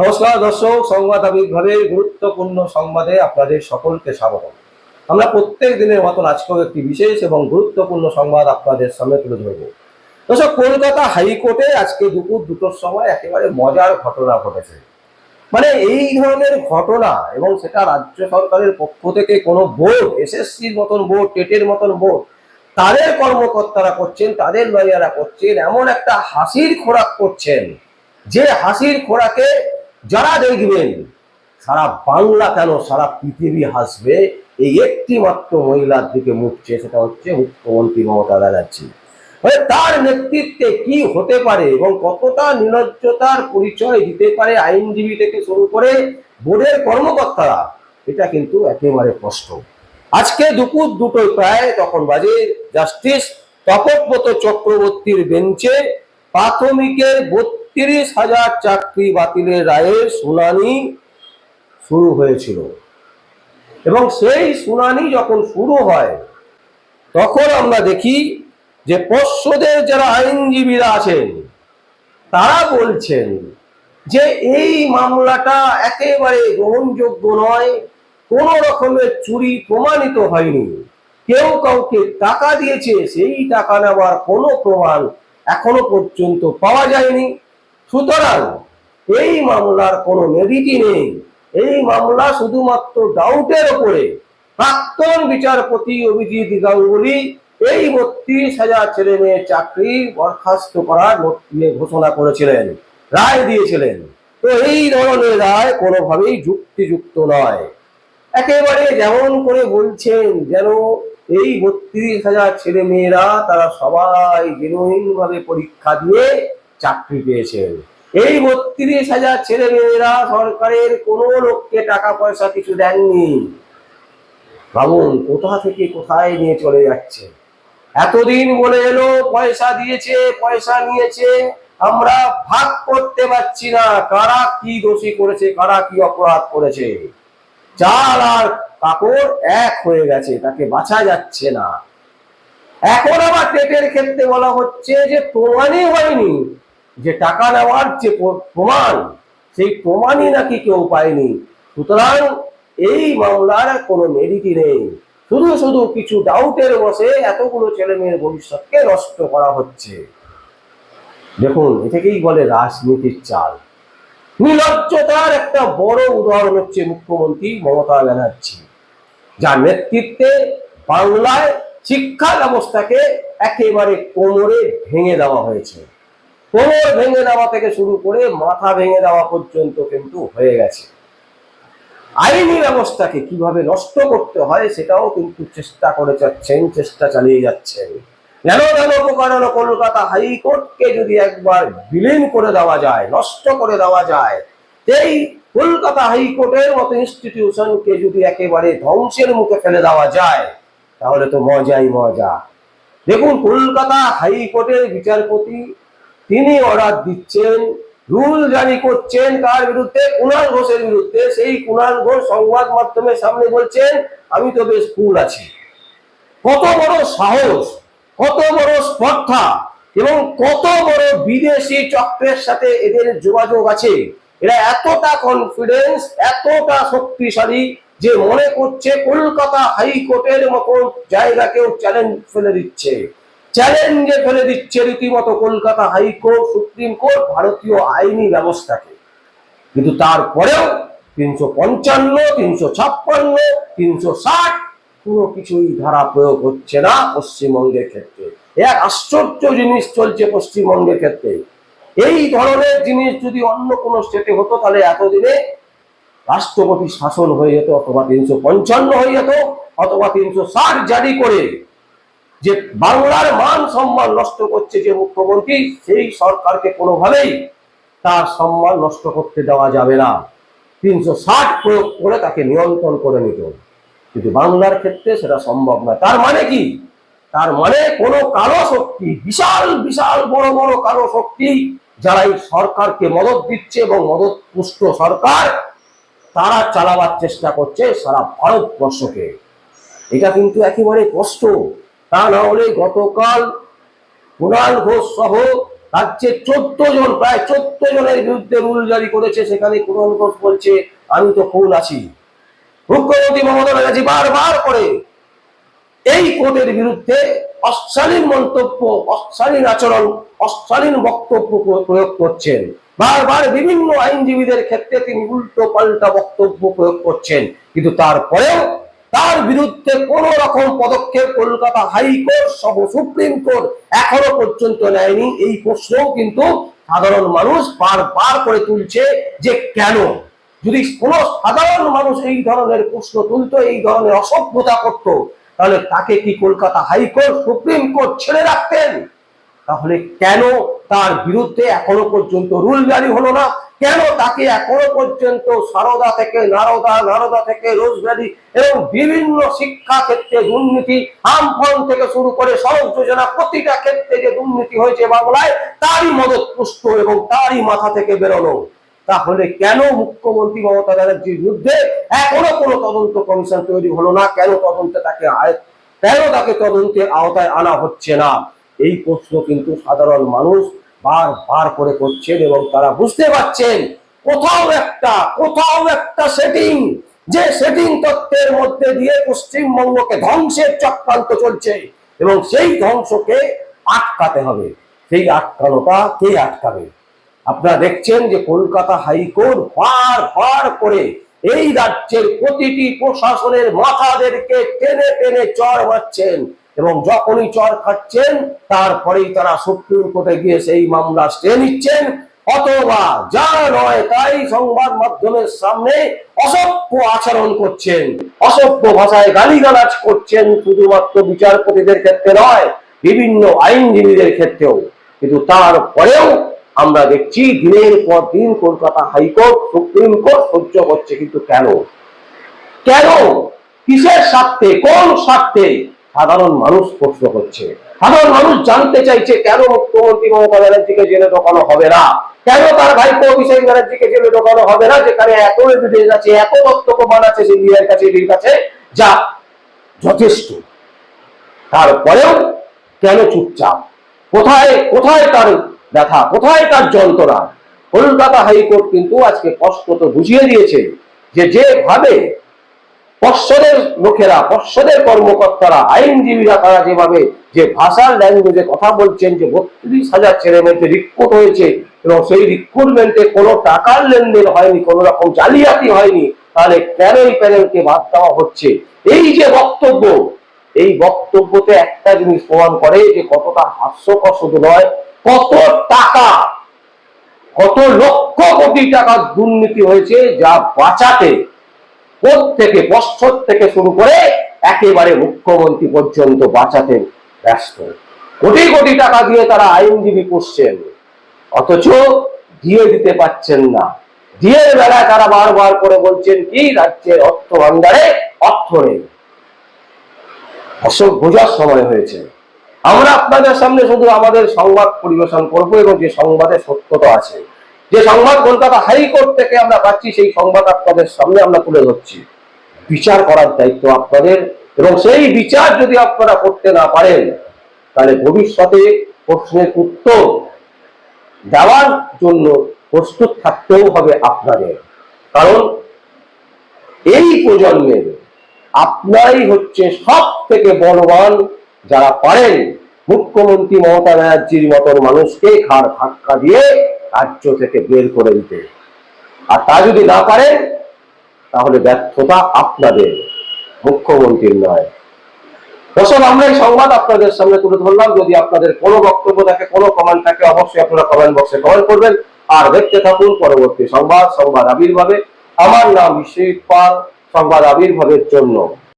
নমস্কার দর্শক, সংবাদ আবির্ভাবের গুরুত্বপূর্ণ সংবাদে আপনাদের সকলকে স্বাগত আমরা প্রত্যেক দিনের মতন আজকেও একটি বিশেষ এবং গুরুত্বপূর্ণ সংবাদ আপনাদের সামনে তুলে ধরব। দর্শক, কলকাতা হাইকোর্টে আজকে দুপুর দুটোর সময় একেবারে মজার ঘটনা ঘটেছে। মানে এই ধরনের ঘটনা এবং সেটা রাজ্য সরকারের পক্ষ থেকে কোনো বোর্ড, এসএসসির মতন বোর্ড, টেটের মতন বোর্ড, তাদের কর্মকর্তারা করছেন, তাদের লয়াররা করছেন, এমন একটা হাসির খোরাক করছেন। যে হাসির খোরাকে যারা দেখবেন, সারা বাংলা কেন, সারা পৃথিবী হাসবে, এই একটি মাত্র মহিলার দিকে মুখছে সেটা হচ্ছে মুখ্যমন্ত্রী মমতা ব্যানার্জি। মানে তার নেতৃত্বে কি হতে পারে এবং কতটা নির্লজ্জতার পরিচয় দিতে পারে আইনজীবী থেকে শুরু করে বোর্ডের কর্মকর্তারা, এটা কিন্তু একেবারে স্পষ্ট। আজকে দুপুর দুটোয় প্রায় তখন বাজে, জাস্টিস তপব্রত চক্রবর্তীর বেঞ্চে প্রাথমিকের বত্রিশ হাজার চাকরি বাতিলের রায়ের শুনানি শুরু হয়েছিল। এবং সেই শুনানি যখন শুরু হয়, তখন আমরা দেখি যে পর্ষদের যারা আইনজীবীরা আছেন, তারা বলছেন যে এই মামলাটা একেবারে গ্রহণযোগ্য নয়, কোন রকমের চুরি প্রমাণিত হয়নি। কেউ কাউকে টাকা দিয়েছে, সেই টাকা নেওয়ার কোনো প্রমাণ এখনও পর্যন্ত পাওয়া যায়নি। সুতরাং এই মামলার কোনো মেরিটই নেই। এই মামলা শুধুমাত্র ডাউটের উপরে প্রাক্তন বিচারপতি অভিজিৎ গাঙ্গুলি এই বত্রিশ হাজার ছেলে মেয়ের চাকরি বরখাস্ত করার ঘোষণা করেছিলেন, রায় দিয়েছিলেন। তো এই ধরনের রায় কোনোভাবেই যুক্তিযুক্ত নয়। একেবারে যেমন করে বলছেন যেন এই বত্রিশ হাজার ছেলে মেয়েরা তারা সবাই জেনুইন ভাবে পরীক্ষা দিয়ে চাকরি পেয়েছেন এই বত্রিশ হাজার ছেলে মেয়েরা সরকারের কোনো লোককে টাকা পয়সা কিছু দেননি। ভাবুন কোথা থেকে কোথায় নিয়ে চলে যাচ্ছে? এতদিন বলে এলো, পয়সা দিয়েছে, পয়সা নিয়েছে। আমরা ভাগ করতে পারছি না, কারা কি দোষী করেছে, কারা কি অপরাধ করেছে। চাল আর কাপড় এক হয়ে গেছে, তাকে বাঁচা যাচ্ছে না। এখন আবার টেটের ক্ষেত্রে বলা হচ্ছে যে প্রমাণই হয়নি। যে টাকা নেওয়ার যে প্রমাণ, সেই প্রমাণই নাকি কেউ পায়নি। সুতরাং এই মামলার কোনো মেরিটই নেই। শুধু শুধু কিছু ডাউটের বসে এতগুলো ছেলে মেয়ের ভবিষ্যৎকে নষ্ট করা হচ্ছে। দেখুন, এটাকেই বলে রাজনীতির চাল। নির্লজ্জতার একটা বড় উদাহরণ হচ্ছে মুখ্যমন্ত্রী মমতা ব্যানার্জি। যার নেতৃত্বে বাংলায় শিক্ষা ব্যবস্থাকে একেবারে কোমরে ভেঙে দেওয়া হয়েছে। কোমর ভেঙে দেওয়া থেকে শুরু করে মাথা ভেঙে দেওয়া পর্যন্ত কিন্তু হয়ে গেছে। আইনি ব্যবস্থাকে কীভাবে নষ্ট করতে হয় সেটাও কিন্তু চেষ্টা করে যাচ্ছেন, চেষ্টা চালিয়ে যাচ্ছেন। যেন যেন প্রকারণ কলকাতা হাইকোর্টকে যদি একবার বিলীন করে দেওয়া যায়, নষ্ট করে দেওয়া যায় এই কলকাতা হাইকোর্টের মতো ইনস্টিটিউশনকে যদি একেবারে ধ্বংসের মুখে ফেলে দেওয়া যায়, তাহলে তো মজাই মজা। দেখুন, কলকাতা হাইকোর্টের বিচারপতি তিনি অর্ডার দিচ্ছেন, রুল জারি করছেন কার বিরুদ্ধে? কুণাল ঘোষের বিরুদ্ধে। সেই কুণাল ঘোষ সংবাদ মাধ্যমের সামনে বলছেন, আমি তো বেশ কুল আছি। কত বড় সাহস, কত বড় স্পর্ধা এবং কত বড় বিদেশি চক্রের সাথে এদের যোগাযোগ আছে। এরা এতটা কনফিডেন্স এতটা শক্তিশালী যে মনে করছে কলকাতা হাইকোর্টের মতো জায়গাকেও চ্যালেঞ্জ ফেলে দিচ্ছে। চ্যালেঞ্জে ফেলে দিচ্ছে রীতিমতো কলকাতা হাইকোর্ট, সুপ্রিম কোর্ট ভারতীয় আইনি ব্যবস্থাকে। কিন্তু তারপরেও তিনশো পঞ্চান্ন, তিনশো ছাপ্পান্ন, তিনশো ষাট কোনো কিছুই ধারা প্রয়োগ হচ্ছে না পশ্চিমবঙ্গের ক্ষেত্রে। এক আশ্চর্য জিনিস চলছে পশ্চিমবঙ্গের ক্ষেত্রে। এই ধরনের জিনিস যদি অন্য কোনো স্টেটে হতো, তাহলে এতদিনে রাষ্ট্রপতি শাসন হয়ে যেত, অথবা তিনশো পঞ্চান্ন হয়ে যেত, অথবা তিনশো ষাট জারি করে যে বাংলার মান সম্মান নষ্ট করছে যে মুখ্যমন্ত্রী, সেই সরকারকে কোনোভাবেই তার সম্মান নষ্ট করতে দেওয়া যাবে না। তিনশো ষাট প্রয়োগ করে তাকে নিয়ন্ত্রণ করে নিত কিন্তু বাংলার ক্ষেত্রে সেটা সম্ভব নয়। তার মানে কি? তার মানে কোনো কালো শক্তি, বিশাল বিশাল, বড় বড় কালো শক্তি যারা এই সরকারকে মদত দিচ্ছে এবং মদত পুষ্ট সরকার, তারা চালাবার চেষ্টা করছে সারা ভারতবর্ষকে। এটা কিন্তু একেবারে কষ্ট। তা না হলে গতকাল কুণাল ঘোষ সহ রাজ্যে চোদ্দ জন, প্রায় চোদ্দ জনের বিরুদ্ধে রুল জারি করেছে, সেখানে কুণাল ঘোষ বলছে, আমি তো খুন আছি। মুখ্যমন্ত্রী মমতা ব্যানার্জি বারবার করে এই কোর্টের বিরুদ্ধে অশালীন মন্তব্য অশালীন আচরণ অশালীন বক্তব্য প্রয়োগ করছেন। বারবার বিভিন্ন আইনজীবীদের ক্ষেত্রে তিনি উল্টো পাল্টা বক্তব্য প্রয়োগ করছেন। কিন্তু তারপরেও তার বিরুদ্ধে কোন রকম পদক্ষেপ কলকাতা হাইকোর্ট সহ সুপ্রিম কোর্ট এখনও পর্যন্ত নেয়নি। এই প্রশ্নও কিন্তু সাধারণ মানুষ বারবার করে তুলছে যে কেন? যদি কোনো সাধারণ মানুষ এই ধরনের প্রশ্ন তুলতো, এই ধরনের অসভ্যতা করতো, তাহলে তাকে কি কলকাতা হাইকোর্ট, সুপ্রিম কোর্ট ছেড়ে রাখতেন? তাহলে কেন তার বিরুদ্ধে এখনও পর্যন্ত রুল জারি হলো না? কেন তাকে এখনও পর্যন্ত সারদা থেকে, নারদা নারদা থেকে রোজভ্যালি এবং বিভিন্ন শিক্ষা ক্ষেত্রে দুর্নীতি, আমফল থেকে শুরু করে সড়ক যোজনা প্রতিটা ক্ষেত্রে যে দুর্নীতি হয়েছে বাংলায় তারই মদত পুষ্ট এবং তারই মাথা থেকে বেরোনো তাহলে কেন মুখ্যমন্ত্রী মমতা ব্যানার্জির বিরুদ্ধে এখনও কোনো তদন্ত কমিশন তৈরি হলো না? কেন তদন্তে তাকে কেন তাকে তদন্তের আওতায় আনা হচ্ছে না? এই প্রশ্ন কিন্তু সাধারণ মানুষ বারবার করে করছেন এবং তারা বুঝতে পারছেন কোথাও একটা কোথাও একটা সেটিং যে সেটিং তত্ত্বের মধ্যে দিয়ে পশ্চিমবঙ্গকে ধ্বংসের চক্রান্ত চলছে এবং সেই ধ্বংসকে আটকাতে হবে। সেই আটকানোটা কে আটকাবে? আপনারা দেখছেন যে কলকাতা হাইকোর্ট বার বার করে এই রাজ্যের প্রতিটি প্রশাসনের মাথাদেরকে টেনে টেনে চর মারছেন। এবং যখনই চর খাচ্ছেন তারপরেই তারা সুপ্রিম কোর্টে গিয়ে সেই মামলা স্টে নিচ্ছেন। অথবা যা নয়, তাই সংবাদ মাধ্যমের সামনে অসভ্য আচরণ করছেন, অসভ্য ভাষায় গালিগালাজ করছেন শুধুমাত্র বিচারপতিদের ক্ষেত্রে নয়, বিভিন্ন আইনজীবীদের ক্ষেত্রেও। কিন্তু তারপরেও আমরা দেখছি দিনের পর দিন কলকাতা হাইকোর্ট, সুপ্রিম কোর্ট সহ্য করছে কিন্তু কেন? কেন? কিসের স্বার্থে? কোন স্বার্থে? সাধারণ মানুষ প্রশ্ন করছে। সাধারণ মানুষ জানতে চাইছে, কেন মুখ্যমন্ত্রী মমতা ব্যানার্জিকে জেলে ঢোকানো হবে না? কেন তার ভাইপো অভিষেক ব্যানার্জিকে জেলে ঢোকানো হবে না? যেখানে এত এভিডেন্স আছে, এত তথ্য প্রমাণ আছে সিবিআইয়ের কাছে ইডির কাছে যা যথেষ্ট। তারপরেও কেন চুপচাপ? কোথায় কোথায় তার ব্যথা? কোথায় তার যন্ত্রণা? কলকাতা হাইকোর্ট কিন্তু আজকে স্পষ্টত বুঝিয়ে দিয়েছে যে যেভাবে পর্ষদের লোকেরা, পর্ষদের কর্মকর্তারা, আইনজীবীরা তারা যেভাবে যে ভাষার ল্যাঙ্গুয়েজে কথা বলছেন, যে বত্রিশ হাজার ছেলে মেয়েকে রিক্রুট হয়েছে এবং সেই রিক্রুটমেন্টে কোনো টাকার লেনদেন হয়নি, কোনো রকম জালিয়াতি হয়নি, তাহলে কেন এই প্যানেলকে বাদ দেওয়া হচ্ছে? এই যে বক্তব্য, এই বক্তব্যতে একটা জিনিস প্রমাণ করে যে কতটা হাস্যকর শুধু নয়, কত টাকা, কত লক্ষ কোটি টাকার দুর্নীতি হয়েছে যা বাঁচাতে কোর্ট থেকে পশ্চর থেকে শুরু করে একেবারে মুখ্যমন্ত্রী পর্যন্ত বাঁচাতে ব্যস্ত। কোটি কোটি টাকা দিয়ে তারা আইনজীবী করছেন, অথচ দিয়ে দিতে পাচ্ছেন না। দিয়ে বেলায় তারা বারবার করে বলছেন, কি রাজ্যের অর্থ ভান্ডারে অর্থ নেই। অসব বোঝার সময় হয়েছে। আমরা আপনাদের সামনে শুধু আমাদের সংবাদ পরিবেশন করব এবং যে সংবাদে সত্যতা আছে যে সংবাদ কলকাতা হাইকোর্ট থেকে আমরা পাচ্ছি, সেই সংবাদ আপনাদের সামনে আমরা তুলে ধরছি। বিচার করার দায়িত্ব আপনাদের এবং সেই বিচার যদি আপনারা করতে না পারেন, তাহলে ভবিষ্যতে প্রশ্নের উত্তর দেওয়ার জন্য প্রস্তুত থাকতেও হবে আপনাদের। কারণ এই প্রজন্মের আপনারই হচ্ছে সব থেকে বলবান যারা পারেন। মুখ্যমন্ত্রী মমতা ব্যানার্জির মতন মানুষকে ঘাড় ধাক্কা দিয়ে রাজ্য থেকে বের করে দিতে। আর তা যদি না পারেন, তাহলে ব্যর্থতা আপনাদের, মুখ্যমন্ত্রীর নয়। দর্শক, আমরা এই সংবাদ আপনাদের সামনে তুলে ধরলাম। যদি আপনাদের কোনো বক্তব্য থাকে, কোনো কমেন্ট থাকে, অবশ্যই আপনারা কমেন্ট বক্সে কমেন্ট করবেন। আর দেখতে থাকুন পরবর্তী সংবাদ সংবাদ আবির্ভাবে। আমার নাম বিশ্বজিৎ পাল, সংবাদ আবির্ভাবের জন্য।